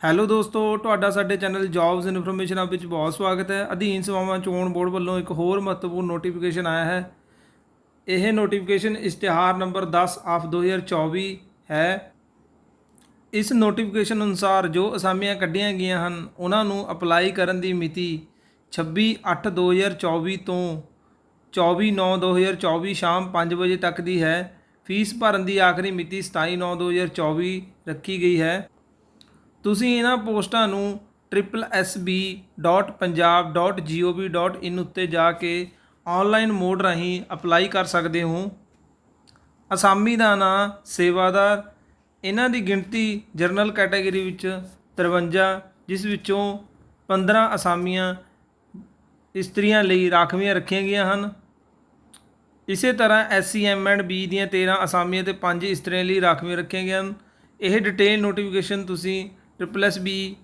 Hello ਦੋਸਤੋ, ਤੁਹਾਡਾ ਸਾਡੇ ਚੈਨਲ ਜੌਬਸ ਇਨਫੋਰਮੇਸ਼ਨ ਆਪ ਵਿੱਚ ਬਹੁਤ ਸਵਾਗਤ ਹੈ। ਅਧੀਨ ਸੇਵਾਵਾਂ ਚੋਣ ਬੋਰਡ ਵੱਲੋਂ ਇੱਕ ਹੋਰ ਮਹੱਤਵਪੂਰਨ ਨੋਟੀਫਿਕੇਸ਼ਨ ਆਇਆ ਹੈ। ਇਹ ਨੋਟੀਫਿਕੇਸ਼ਨ ਇਸ਼ਤਿਹਾਰ ਨੰਬਰ 10 ਆਫ 2024 ਹੈ। ਇਸ ਨੋਟੀਫਿਕੇਸ਼ਨ ਅਨੁਸਾਰ ਜੋ ਅਸਾਮੀਆਂ ਕੱਢੀਆਂ ਗਈਆਂ ਹਨ, ਉਹਨਾਂ ਨੂੰ ਅਪਲਾਈ ਕਰਨ ਦੀ ਮਿਤੀ 26/8/2024 ਤੋਂ 24/9/2024 ਸ਼ਾਮ 5 ਵਜੇ ਤੱਕ ਦੀ ਹੈ। ਫੀਸ ਭਰਨ ਦੀ ਆਖਰੀ ਮਿਤੀ 27/9/2024 ਰੱਖੀ ਗਈ ਹੈ। ਤੁਸੀਂ ਇਹਨਾਂ ਪੋਸਟਾਂ ਨੂੰ www.punjab.gov.in ਉੱਤੇ ਜਾ ਕੇ ਆਨਲਾਈਨ ਮੋਡ ਰਾਹੀਂ ਅਪਲਾਈ ਕਰ ਸਕਦੇ ਹੋ। ਅਸਾਮੀ ਦਾ ਨਾਂ ਸੇਵਾਦਾਰ, ਇਹਨਾਂ ਦੀ ਗਿਣਤੀ ਜਰਨਲ ਕੈਟਾਗਰੀ ਵਿੱਚ 53 ਜਿਸ ਵਿੱਚੋਂ 15 ਅਸਾਮੀਆਂ ਇਸਤਰੀਆਂ ਲਈ ਰਾਖਵੀਆਂ ਰੱਖੀਆਂ ਗਈਆਂ ਹਨ। ਇਸੇ ਤਰ੍ਹਾਂ ਐਸਸੀ ਐਮ ਐਂਡ ਬੀ ਦੀਆਂ 13 ਅਸਾਮੀਆਂ ਤੇ 5 ਇਸਤਰੀਆਂ ਲਈ ਰਾਖਵੀਆਂ ਰੱਖੀਆਂ ਗਈਆਂ ਹਨ। ਇਹ ਡਿਟੇਲ ਨੋਟੀਫਿਕੇਸ਼ਨ ਤੁਸੀਂ ਟ੍ਰਿਪਲ ਬੀ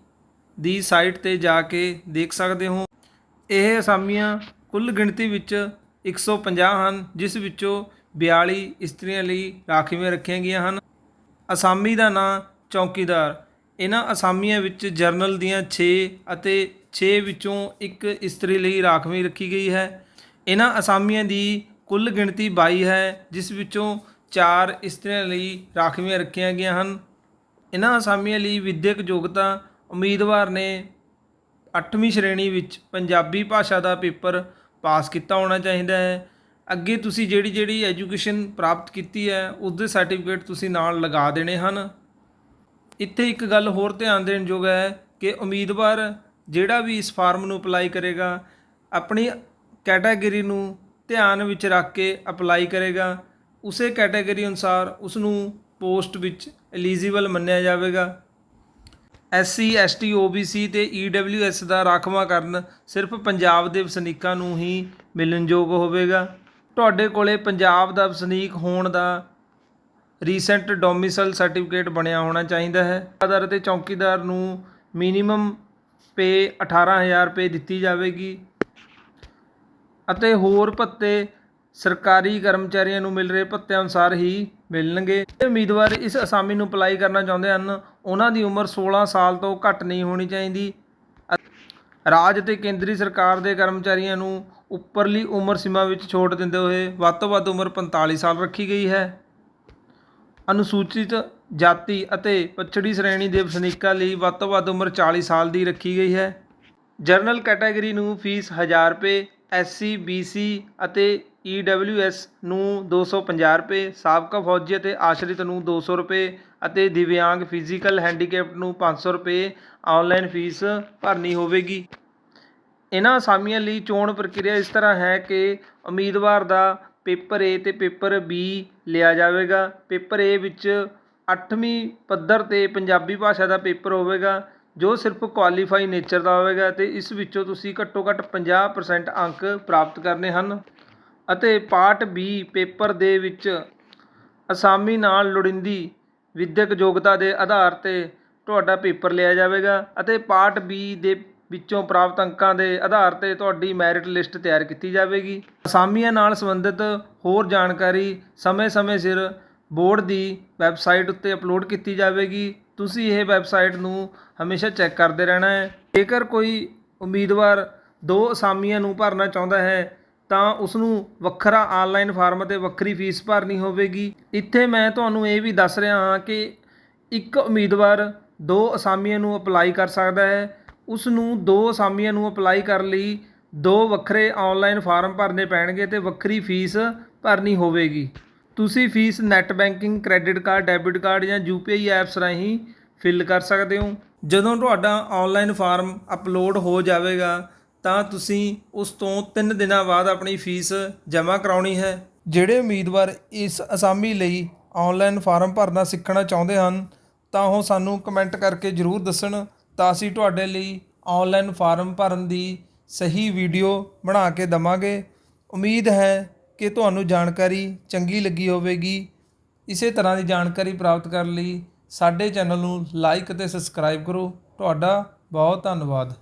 ਦੀ ਸਾਈਟ ਤੇ ਜਾ ਕੇ ਦੇਖ ਸਕਦੇ ਹੋ। ਇਹ ਅਸਾਮੀਆਂ ਕੁੱਲ ਗਿਣਤੀ ਵਿੱਚ 150 ਹਨ, ਜਿਸ ਵਿੱਚੋਂ 42 ਇਸਤਰੀਆਂ ਲਈ ਰਾਖਵੀਆਂ ਰੱਖੀਆਂ ਗਈਆਂ ਹਨ। ਅਸਾਮੀ ਦਾ ਨਾਂ ਚੌਕੀਦਾਰ। ਇਹਨਾਂ ਅਸਾਮੀਆਂ ਵਿੱਚ ਜਰਨਲ ਦੀਆਂ 6 ਅਤੇ 6 ਵਿੱਚੋਂ ਇੱਕ ਇਸਤਰੀ ਲਈ ਰਾਖਵੀਂ ਰੱਖੀ ਗਈ ਹੈ। ਇਹਨਾਂ ਅਸਾਮੀਆਂ ਦੀ ਕੁੱਲ ਗਿਣਤੀ 22 ਹੈ, ਜਿਸ ਵਿੱਚੋਂ 4 ਇਸਤਰੀਆਂ ਲਈ ਰਾਖਵੀਆਂ ਰੱਖੀਆਂ ਗਈਆਂ ਹਨ। ਇਹਨਾਂ ਅਸਾਮੀਆਂ ਲਈ ਵਿੱਦਿਅਕ ਯੋਗਤਾ ਉਮੀਦਵਾਰ ਨੇ ਅੱਠਵੀਂ ਸ਼੍ਰੇਣੀ ਵਿੱਚ ਪੰਜਾਬੀ ਭਾਸ਼ਾ ਦਾ ਪੇਪਰ ਪਾਸ ਕੀਤਾ ਹੋਣਾ ਚਾਹੀਦਾ ਹੈ। ਅੱਗੇ ਤੁਸੀਂ ਜਿਹੜੀ ਜਿਹੜੀ ਐਜੂਕੇਸ਼ਨ ਪ੍ਰਾਪਤ ਕੀਤੀ ਹੈ, ਉਸਦੇ ਸਰਟੀਫਿਕੇਟ ਤੁਸੀਂ ਨਾਲ ਲਗਾ ਦੇਣੇ ਹਨ। ਇੱਥੇ ਇੱਕ ਗੱਲ ਹੋਰ ਧਿਆਨ ਦੇਣ ਯੋਗ ਹੈ ਕਿ ਉਮੀਦਵਾਰ ਜਿਹੜਾ ਵੀ ਇਸ ਫਾਰਮ ਨੂੰ ਅਪਲਾਈ ਕਰੇਗਾ, ਆਪਣੀ ਕੈਟਾਗਰੀ ਨੂੰ ਧਿਆਨ ਵਿੱਚ ਰੱਖ ਕੇ ਅਪਲਾਈ ਕਰੇਗਾ। ਉਸੇ ਕੈਟਾਗਰੀ ਅਨੁਸਾਰ ਉਸ ਨੂੰ ਪੋਸਟ ਵਿੱਚ ਐਲੀਜੀਬਲ ਮੰਨਿਆ ਜਾਵੇਗਾ। ਐਸਸੀ ਐਸਟੀ ਓਬੀਸੀ ਤੇ ਈਡਬਲਯੂਐਸ ਦਾ ਰਾਖਵਾਂਕਰਨ ਸਿਰਫ ਪੰਜਾਬ ਦੇ ਵਸਨੀਕਾਂ ਨੂੰ ਹੀ ਮਿਲਣਯੋਗ ਹੋਵੇਗਾ। ਤੁਹਾਡੇ ਕੋਲੇ ਪੰਜਾਬ ਦਾ ਵਸਨੀਕ ਹੋਣ ਦਾ ਰੀਸੈਂਟ ਡੋਮਿਸਾਈਲ ਸਰਟੀਫਿਕੇਟ ਬਣਿਆ ਹੋਣਾ ਚਾਹੀਦਾ ਹੈ। ਆਦਰ ਅਤੇ ਚੌਕੀਦਾਰ ਨੂੰ ਮਿਨੀਮਮ ਪੇ 18000 ਰੁਪਏ ਦਿੱਤੀ ਜਾਵੇਗੀ। ਅਤੇ ਹੋਰ ਭੱਤੇ ਸਰਕਾਰੀ ਕਰਮਚਾਰੀਆਂ ਨੂੰ ਮਿਲ ਰਹੇ ਭੱਤਿਆਂ ਅਨੁਸਾਰ ਹੀ ਮਿਲਣਗੇ। ਜਿਹੜੇ ਉਮੀਦਵਾਰ ਇਸ ਅਸਾਮੀ ਨੂੰ ਅਪਲਾਈ ਕਰਨਾ ਚਾਹੁੰਦੇ ਹਨ। ਉਹਨਾਂ ਦੀ ਉਮਰ 16 ਸਾਲ ਤੋਂ ਘੱਟ ਨਹੀਂ ਹੋਣੀ ਚਾਹੀਦੀ। ਅ- ਰਾਜ ਅਤੇ ਕੇਂਦਰੀ ਸਰਕਾਰ ਦੇ ਕਰਮਚਾਰੀਆਂ ਨੂੰ ਉੱਪਰਲੀ ਉਮਰ ਸੀਮਾ ਵਿੱਚ ਛੋਟ ਦਿੰਦੇ ਹੋਏ ਵੱਧ ਤੋਂ ਵੱਧ ਉਮਰ 45 ਸਾਲ ਰੱਖੀ ਗਈ ਹੈ। ਅਨੁਸੂਚਿਤ ਜਾਤੀ ਅਤੇ ਪਛੜੀ ਸ਼੍ਰੇਣੀ ਦੇ ਵਸਨੀਕਾਂ ਲਈ ਵੱਧ ਤੋਂ ਵੱਧ ਉਮਰ 40 ਸਾਲ ਦੀ ਰੱਖੀ ਗਈ ਹੈ। ਜਰਨਲ ਕੈਟਾਗਰੀ ਨੂੰ ਫੀਸ 1000 ਰੁਪਏ ਐਸਸੀ ਬੀਸੀ ਅਤੇ ਈਡਬਲਯੂਐਸ ਨੂੰ 250 ਰੁਪਏ, ਸਾਬਕਾ ਫੌਜੀ ਅਤੇ ਆਸ਼ਰਿਤ ਨੂੰ 200 ਰੁਪਏ ਅਤੇ ਦਿਵਿਆਂਗ ਫਿਜ਼ੀਕਲ ਹੈਂਡੀਕੈਪਟ ਨੂੰ 500 ਰੁਪਏ ਆਨਲਾਈਨ ਫੀਸ ਭਰਨੀ ਹੋਵੇਗੀ। ਇਹਨਾਂ ਅਸਾਮੀਆਂ ਲਈ ਚੋਣ ਪ੍ਰਕਿਰਿਆ ਇਸ ਤਰ੍ਹਾਂ ਹੈ ਕਿ ਉਮੀਦਵਾਰ ਦਾ ਪੇਪਰ ਏ ਤੇ ਪੇਪਰ ਬੀ ਲਿਆ ਜਾਵੇਗਾ। ਪੇਪਰ ਏ ਵਿੱਚ 8ਵੀਂ ਪੱਧਰ ਤੇ ਪੰਜਾਬੀ ਭਾਸ਼ਾ ਦਾ ਪੇਪਰ ਹੋਵੇਗਾ, ਜੋ ਸਿਰਫ ਕੁਆਲੀਫਾਈ ਨੇਚਰ ਦਾ ਹੋਵੇਗਾ ਤੇ ਇਸ ਵਿੱਚੋਂ ਤੁਸੀਂ ਘੱਟੋ ਘੱਟ 50% ਅੰਕ ਪ੍ਰਾਪਤ ਕਰਨੇ ਹਨ। ਅਤੇ ਪਾਰਟ ਬੀ ਪੇਪਰ ਦੇ ਵਿੱਚ ਅਸਾਮੀ ਨਾਲ ਲੋੜੀਂਦੀ ਵਿਦਿਅਕ ਯੋਗਤਾ ਦੇ ਆਧਾਰ ਤੇ ਤੁਹਾਡਾ ਪੇਪਰ ਲਿਆ ਜਾਵੇਗਾ ਅਤੇ ਪਾਰਟ ਬੀ ਦੇ ਵਿੱਚੋਂ ਪ੍ਰਾਪਤ ਅੰਕਾਂ ਦੇ ਆਧਾਰ ਤੇ ਤੁਹਾਡੀ ਮੈਰਿਟ ਲਿਸਟ ਤਿਆਰ ਕੀਤੀ ਜਾਵੇਗੀ। ਅਸਾਮੀਆਂ ਨਾਲ ਸੰਬੰਧਿਤ ਹੋਰ ਜਾਣਕਾਰੀ ਸਮੇਂ-ਸਮੇਂ ਸਿਰ ਬੋਰਡ ਦੀ ਵੈਬਸਾਈਟ ਉੱਤੇ ਅਪਲੋਡ ਕੀਤੀ ਜਾਵੇਗੀ। ਤੁਸੀਂ ਇਹ ਵੈਬਸਾਈਟ ਨੂੰ ਹਮੇਸ਼ਾ ਚੈੱਕ ਕਰਦੇ ਰਹਿਣਾ ਹੈ। ਜੇਕਰ ਕੋਈ ਉਮੀਦਵਾਰ ਦੋ ਅਸਾਮੀਆਂ ਨੂੰ ਭਰਨਾ ਚਾਹੁੰਦਾ ਹੈ ਤਾਂ ਉਸ ਨੂੰ ਵੱਖਰਾ ਆਨਲਾਈਨ ਫਾਰਮ ਅਤੇ ਵੱਖਰੀ ਫੀਸ ਭਰਨੀ ਹੋਵੇਗੀ। ਇੱਥੇ ਮੈਂ ਤੁਹਾਨੂੰ ਇਹ ਵੀ ਦੱਸ ਰਿਹਾ ਹਾਂ ਕਿ ਇੱਕ ਉਮੀਦਵਾਰ ਦੋ ਅਸਾਮੀਆਂ ਨੂੰ ਅਪਲਾਈ ਕਰ ਸਕਦਾ ਹੈ। ਉਸ ਨੂੰ ਦੋ ਅਸਾਮੀਆਂ ਨੂੰ ਅਪਲਾਈ ਕਰਨ ਲਈ ਦੋ ਵੱਖਰੇ ਆਨਲਾਈਨ ਫਾਰਮ ਭਰਨੇ ਪੈਣਗੇ ਤੇ ਵੱਖਰੀ ਫੀਸ ਭਰਨੀ ਹੋਵੇਗੀ। ਤੁਸੀਂ fees net banking credit card debit card ਜਾਂ ਯੂਪੀਆਈ ਐਪਸ ਰਾਹੀਂ ਫਿਲ ਕਰ ਸਕਦੇ ਹੋ। ਜਦੋਂ ਤੁਹਾਡਾ ਆਨਲਾਈਨ ਫਾਰਮ ਅਪਲੋਡ ਹੋ ਜਾਵੇਗਾ ਤਾਂ ਤੁਸੀਂ ਉਸ ਤੋਂ 3 ਦਿਨਾਂ ਬਾਅਦ ਆਪਣੀ ਫੀਸ ਜਮ੍ਹਾਂ ਕਰਾਉਣੀ ਹੈ। ਜਿਹੜੇ ਉਮੀਦਵਾਰ ਇਸ ਅਸਾਮੀ ਲਈ ਆਨਲਾਈਨ ਫਾਰਮ ਭਰਨਾ ਸਿੱਖਣਾ ਚਾਹੁੰਦੇ ਹਨ, ਤਾਂ ਉਹ ਸਾਨੂੰ ਕਮੈਂਟ ਕਰਕੇ ਜਰੂਰ ਦੱਸਣ, ਤਾਂ ਅਸੀਂ ਤੁਹਾਡੇ ਲਈ ਆਨਲਾਈਨ ਫਾਰਮ ਭਰਨ ਦੀ ਸਹੀ ਵੀਡੀਓ ਬਣਾ ਕੇ ਦਵਾਂਗੇ। ਉਮੀਦ ਹੈ ਕਿ ਤੁਹਾਨੂੰ ਜਾਣਕਾਰੀ ਚੰਗੀ ਲੱਗੀ ਹੋਵੇਗੀ। ਇਸੇ ਤਰ੍ਹਾਂ ਦੀ ਜਾਣਕਾਰੀ ਪ੍ਰਾਪਤ ਕਰਨ ਲਈ ਸਾਡੇ ਚੈਨਲ ਨੂੰ ਲਾਈਕ ਅਤੇ ਸਬਸਕ੍ਰਾਈਬ ਕਰੋ। ਤੁਹਾਡਾ ਬਹੁਤ ਧੰਨਵਾਦ।